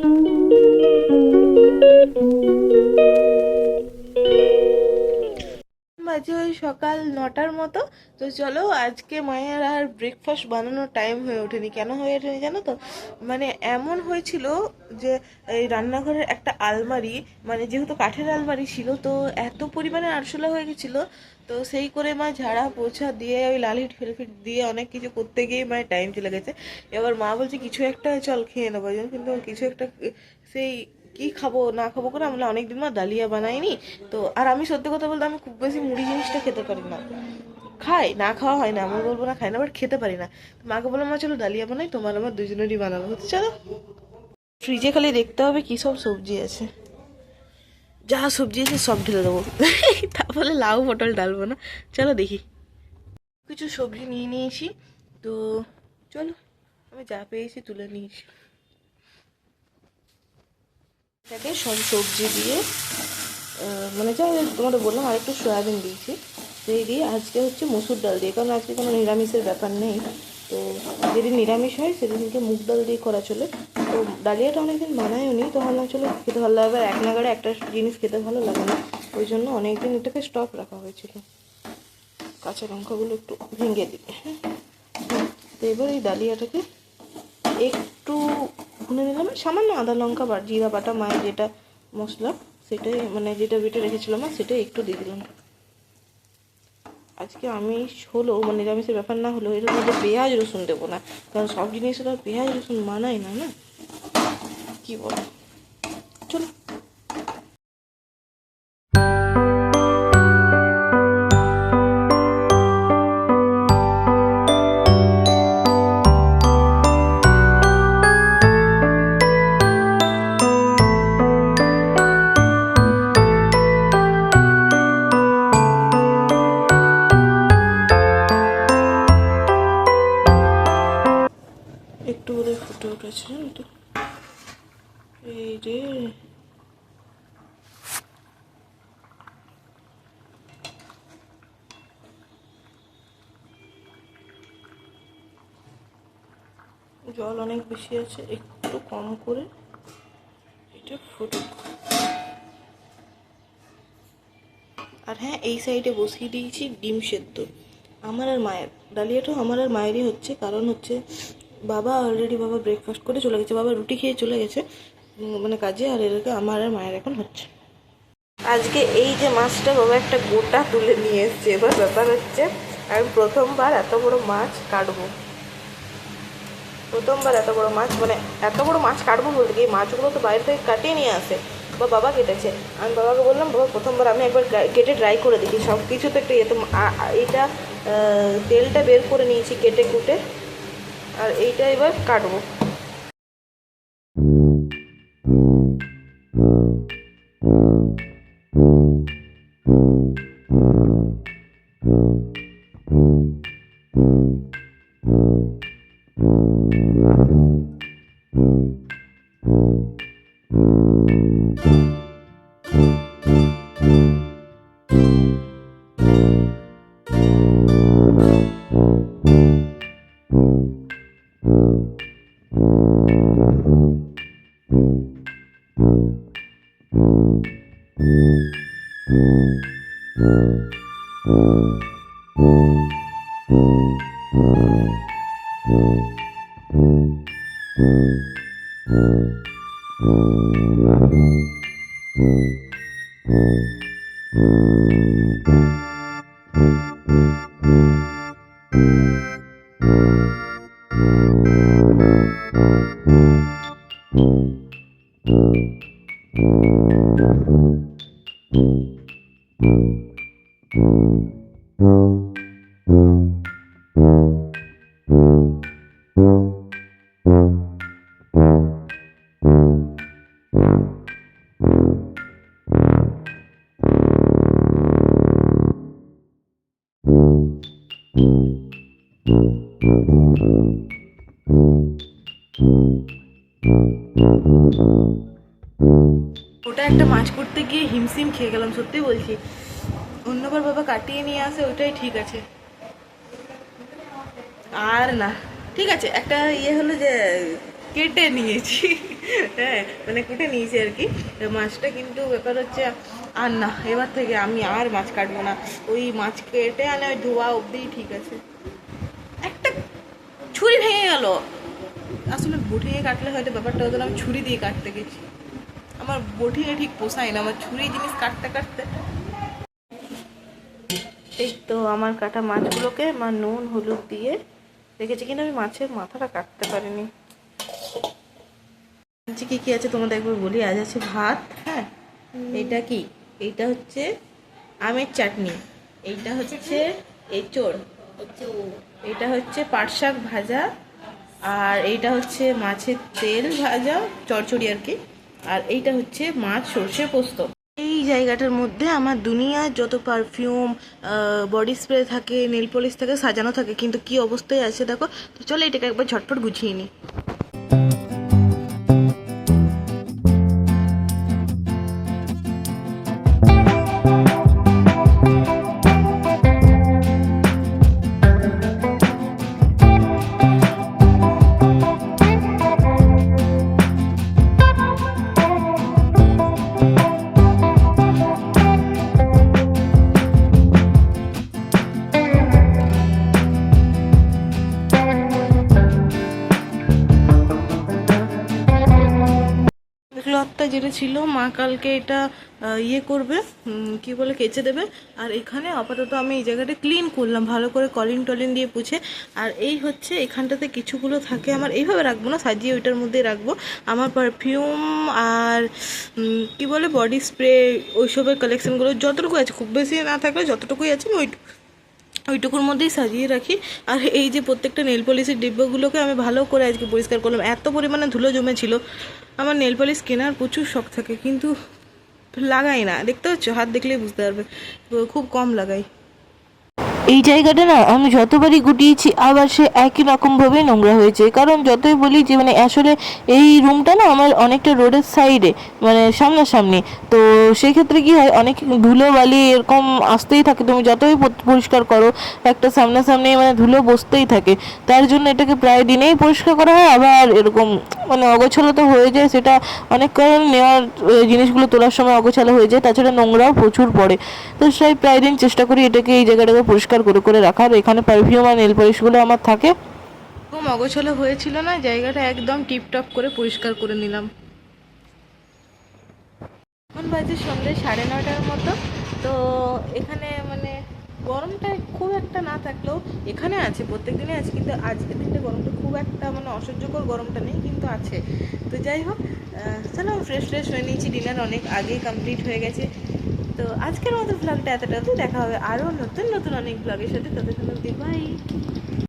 Thank you. বাজে ওই সকাল নটার মতো। তো চলো, আজকে মায়ের আর ব্রেকফাস্ট বানানোর টাইম হয়ে ওঠেনি। কেন হয়ে ওঠেনি জানো তো? মানে এমন হয়েছিল যে, এই রান্নাঘরের একটা আলমারি মানে যেহেতু কাঠের আলমারি ছিল, তো এত পরিমাণে আরশোলা হয়ে গেছিল, তো সেই করে মা ঝাড়া পোছা দিয়ে, ওই লালিট ফেলফিট দিয়ে অনেক কিছু করতে গিয়ে মায়ের টাইম চলে গেছে। এবার মা বলছে, কিছু একটা চল, খেয়ে নেব। কিন্তু কিছু একটা, সেই কি খাব, না খাব করে আমরা অনেকদিন মা ডালিয়া বানাইনি। তো, আর আমি সত্যি কথা বলতে আমি খুব বেশি মুড়ি জিনিসটা খেতে পারি না। খাই, না খাওয়া হয় না, আমি বলব না খাই না বাট খেতে পারি না। মাকে বললাম, মা, চলো ডালিয়া বানাই, তোমার আমার দুজনেরই বানাবো। তো চলো। ফ্রিজে খালি দেখতে হবে কী সব সবজি আছে। যা সবজি আছে সব ঢেলে দেবো। তারপরে লাউ, পটল ডালবো না চলো দেখি। কিছু সবজি নিয়ে নিয়েছি। তো, চলো, আমি যা পেয়েছি তুলে নিয়েছি। এটাকে সব সবজি দিয়ে মানে যা তোমাদের বললাম আর একটু সয়াবিন দিয়েছি। সেই দিয়ে আজকে হচ্ছে মসুর ডাল দিয়ে, কারণ আজকে কোনো নিরামিষের ব্যাপার নেই। তো যেদিন নিরামিষ হয়, সেদিনকে মুগ ডাল দিয়ে করা চলে। তো ডালিয়াটা অনেকদিন বানায়ও নি তো ভাবলাম চলো খেতে ভালো লাগবে। এক নাগাড়ে একটা জিনিস খেতে ভালো লাগে না, ওই জন্য অনেকদিন এটাকে স্টক রাখা হয়েছিল। কাঁচা লঙ্কাগুলো একটু ভেঙে দিই হ্যাঁ। তো এবার এই ডালিয়াটাকে একটু ভুনে নিলাম সামান্য আদা লঙ্কা বা জিরা বাটা মায়ের যেটা মশলা, সেটাই মানে যেটা বেটে রেখেছিলাম না, সেটাই একটু দিয়ে দিলাম। আজকে আমি হলো মানে নিরামিষের ব্যাপার না হলেও এটার মধ্যে পেঁয়াজ রসুন দেবো না, কারণ সব জিনিসের আর পেঁয়াজ রসুন মানায় না না? কি বলো? চলো। জল অনেক বেশি আছে, একটু কম করে এটা ফুটুক। আর হ্যাঁ এই সাইডে বসিয়ে দিয়েছি ডিম সেদ্ধ। আমার আর মায়ের, ডালিয়াটাও আমার আর মায়েরই হচ্ছে, কারণ হচ্ছে বাবা অলরেডি বাবা ব্রেকফাস্ট করে চলে গেছে, বাবা রুটি খেয়ে চলে গেছে মানে কাজে, আর এটাকে আমার আর মায়ের এখন হচ্ছে। আজকে এই যে মাছটা বাবা একটা গোটা তুলে নিয়ে এসছে, এবার ব্যাপার হচ্ছে আমি প্রথমবার এত বড় মাছ কাটবো। প্রথমবার এত বড় মাছ মানে এত বড় মাছ কাটবো বলতে এই মাছগুলো তো বাইরে থেকে কাটিয়ে নিয়ে আসে। বা বাবা কেটেছে। আমি বাবাকে বললাম বাবা প্রথমবার আমি একবার কেটে ড্রাই করে দেখি। সব কিছু তো একটু এত আহ, তেলটা বের করে নিয়েছি কেটে কুটে। আর এইটা এবার কাটবো। Mm-hmm. Mm-hmm. একটা মাছ করতে গিয়ে হিমসিম খেয়ে গেলাম, সত্যি বলছি। অন্যবার বাবা কাটিয়ে নিয়ে আসে, ওইটাই ঠিক আছে। আর না। ঠিক আছে, একটা ইয়ে হলো যে, কেটে নিয়েছি। হ্যাঁ মানে কেটে নিয়েছি আর কি। মাছটা কিন্তু ব্যাপার হচ্ছে, আর না, এবার থেকে আমি আর মাছ কাটবো না। ওই মাছ কেটে আনে, ওই ধোয়া অবধি ঠিক আছে। একটা ছুরি ভেঙে গেল। আসলে বটিয়ে কাটলে হয়তো ব্যাপারটা হতো আমি ছুরি দিয়ে কাটতে গেছি। আমার বটিয়ে ঠিক পোষায় না আমার ছুরি জিনিস কাটতে কাটতে। এই তো আমার কাটা মাছগুলোকে মা নুন হলুদ দিয়ে রেখেছি কিন্তু আমি মাছের মাথাটা কাটতে পারিনি। আজকে কি কি আছে তোমাদের একবার বলি? আজ আছে ভাত হ্যাঁ? এইটা কি? এইটা হচ্ছে আমের চাটনি এইটা হচ্ছে এঁচড় এটা হচ্ছে পাট শাক ভাজা আর এইটা হচ্ছে মাছের তেল ভাজা চড়চড়ি আর কি। আর এইটা হচ্ছে মাছ সর্ষে পোস্ত। এই জায়গাটার মধ্যে আমার দুনিয়ার যত পারফিউম বডি স্প্রে থাকে নেল পলিশ থাকে, সাজানো থাকে, কিন্তু কি অবস্থায় আছে দেখো? তো চলো এটাকে একবার ঝটপট গুছিয়ে নিই। ক্লথটা যেটা ছিল, মা কালকে এটা ইয়ে করবে কি বলে, কেচে দেবে। আর এখানে আপাতত আমি এই জায়গাটা ক্লিন করলাম, ভালো করে কলিন টলিন দিয়ে পুছে। আর এই হচ্ছে, এখানটাতে কিছুগুলো থাকে আমার, এইভাবে রাখব না, সাজিয়ে ওইটার মধ্যে রাখব। আমার পারফিউম আর কি বলে বডি স্প্রে ওইসবের কালেকশনগুলো যতটুকু আছে, খুব বেশি না থাকলে যতটুকুই আছে, আমি ওইটুকু ওইটুকুর মধ্যেই সাজিয়ে রাখি। আর এই যে প্রত্যেকটা নেল পলিশের ডিব্বাগুলোকে আমি ভালো করে আজকে পরিষ্কার করলাম। এত পরিমাণে ধুলো জমেছিল। আমার নেল পলিশ কেনার প্রচুর শখ থাকে, কিন্তু লাগাই না। দেখতে পাচ্ছ হাত দেখলেই বুঝতে পারবে। খুব কম লাগাই। এই জায়গাটা না, আমি যতবারই গুটিয়েছি, আবার সে একই রকমভাবে নোংরা হয়েছে। কারণ যতই বলি যে মানে আসলে এই রুমটা না আমার অনেকটা রোডের সাইডে মানে সামনাসামনি। তো সেক্ষেত্রে কি হয়, অনেক ধুলো বালি এরকম আসতেই থাকে। তুমি যতই পরিষ্কার করো, একটা সামনাসামনি মানে ধুলো বসতেই থাকে। তার জন্য এটাকে প্রায় দিনেই পরিষ্কার করা হয়, আবার এরকম মানে অগোছালো তো হয়ে যায়, সেটা অনেক কারণে নেওয়ার জিনিসগুলো তোলার সময় অগোছালো হয়ে যায়, তাছাড়া নোংরাও প্রচুর পড়ে। তো সেই প্রায় দিন চেষ্টা করি এটাকে, এই জায়গাটাকে পরিষ্কার করে করে রাখার। এখানে পারফিউম আর নেল পলিশগুলো আমার থাকে। খুব অগোছালো হয়েছিল না, জায়গাটা একদম টিপটপ করে পরিষ্কার করে নিলাম। এখন বাজে সন্ধ্যে সাড়ে নটার মতো, তো এখানে মানে গরমটা খুব একটা না থাকলেও এখানে আছে প্রত্যেক দিনে আছে, কিন্তু আজকের দিনটা গরমটা খুব একটা মানে অসহ্যকর গরমটা নেই, কিন্তু আছে। তো যাই হোক চলো ফ্রেশ ফ্রেশ হয়ে নিয়েছি ডিনার অনেক আগেই কমপ্লিট হয়ে গেছে। তো আজকের মতো ব্লগটা এতটা দেখা হবে আরও নতুন নতুন অনেক ব্লগের সাথে তাদের জন্য বাই